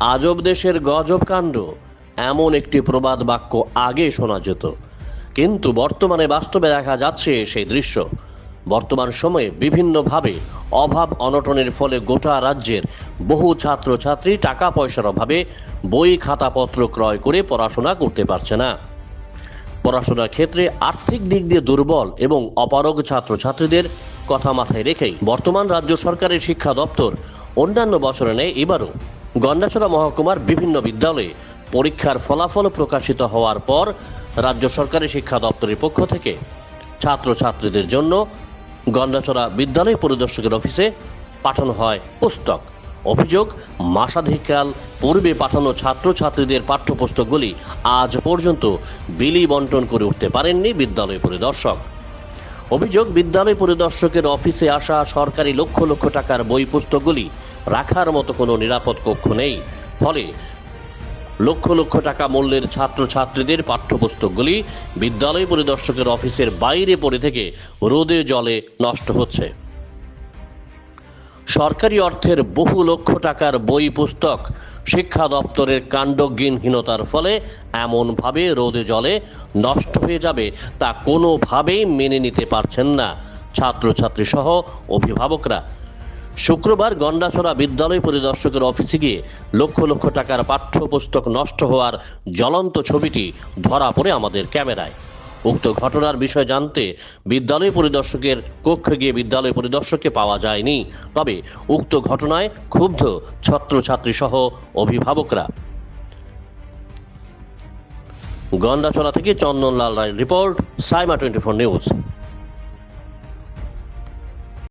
আজব দেশের গজব কাণ্ড, এমন একটি প্রবাদ বাক্য আগে শোনা যেত। কিন্তু বর্তমানে বাস্তবে দেখা যাচ্ছে সেই দৃশ্য। বর্তমান সময়ে বিভিন্নভাবে অভাব অনটনের ফলে গোটা রাজ্যের বহু ছাত্রছাত্রী টাকা পয়সার অভাবে বই খাতাপত্র ক্রয় করে পড়াশোনা করতে পারছে না। পড়াশোনার ক্ষেত্রে আর্থিক দিক দিয়ে দুর্বল এবং অপারগ ছাত্রছাত্রীদের কথা মাথায় রেখেই বর্তমান রাজ্য সরকারের শিক্ষা দপ্তর অন্যান্য বছরে নেয় এবারও গন্ডাছড়া মহকুমার বিভিন্ন বিদ্যালয়ে পরীক্ষার ফলাফল প্রকাশিত হওয়ার পর রাজ্য সরকারি শিক্ষা দপ্তরের পক্ষ থেকে ছাত্রছাত্রীদের জন্য গন্ডাছড়া বিদ্যালয় পরিদর্শকের অফিসে পাঠানো হয় পুস্তক। অভিযোগ, মাসাধিকাল পূর্বে পাঠানো ছাত্রছাত্রীদের পাঠ্যপুস্তকগুলি আজ পর্যন্ত বিলি বন্টন করে উঠতে পারেননি বিদ্যালয় পরিদর্শক। অভিযোগ, বিদ্যালয় পরিদর্শকের অফিসে আসা সরকারি লক্ষ লক্ষ টাকার বই পুস্তকগুলি রাখার মতো কোনো নিরাপদ কক্ষ নেই। ফলে লক্ষ লক্ষ টাকা মূল্যের ছাত্রছাত্রীদের পাঠ্যপুস্তকগুলি বিদ্যালয় পরিদর্শকের অফিসের বাইরে পড়ে থেকে রোদে জলে নষ্ট হচ্ছে। সরকারি অর্থের বহু লক্ষ টাকার বই পুস্তক শিক্ষা দপ্তরের কাণ্ডজ্ঞানহীনতার ফলে এমনভাবে রোদে জলে নষ্ট হয়ে যাবে তা কোনোভাবেই মেনে নিতে পারছেন না ছাত্রছাত্রী সহ অভিভাবকরা। শুক্রবার গন্ডাছড়া বিদ্যালয় পরিদর্শকের অফিসে গিয়ে লক্ষ লক্ষ টাকার পাঠ্যপুস্তক নষ্ট হওয়ার জ্বলন্ত ছবিটি ধরা পড়ে আমাদের ক্যামেরায়। উক্ত ঘটনার বিষয় জানতে বিদ্যালয় পরিদর্শকের কক্ষে গিয়ে বিদ্যালয় পরিদর্শককে পাওয়া যায়নি। তবে উক্ত ঘটনায় ক্ষুব্ধ ছাত্রছাত্রী সহ অভিভাবকরা। গন্ডাছড়া থেকে চন্দনলাল রায়ের report, Saima twenty four news.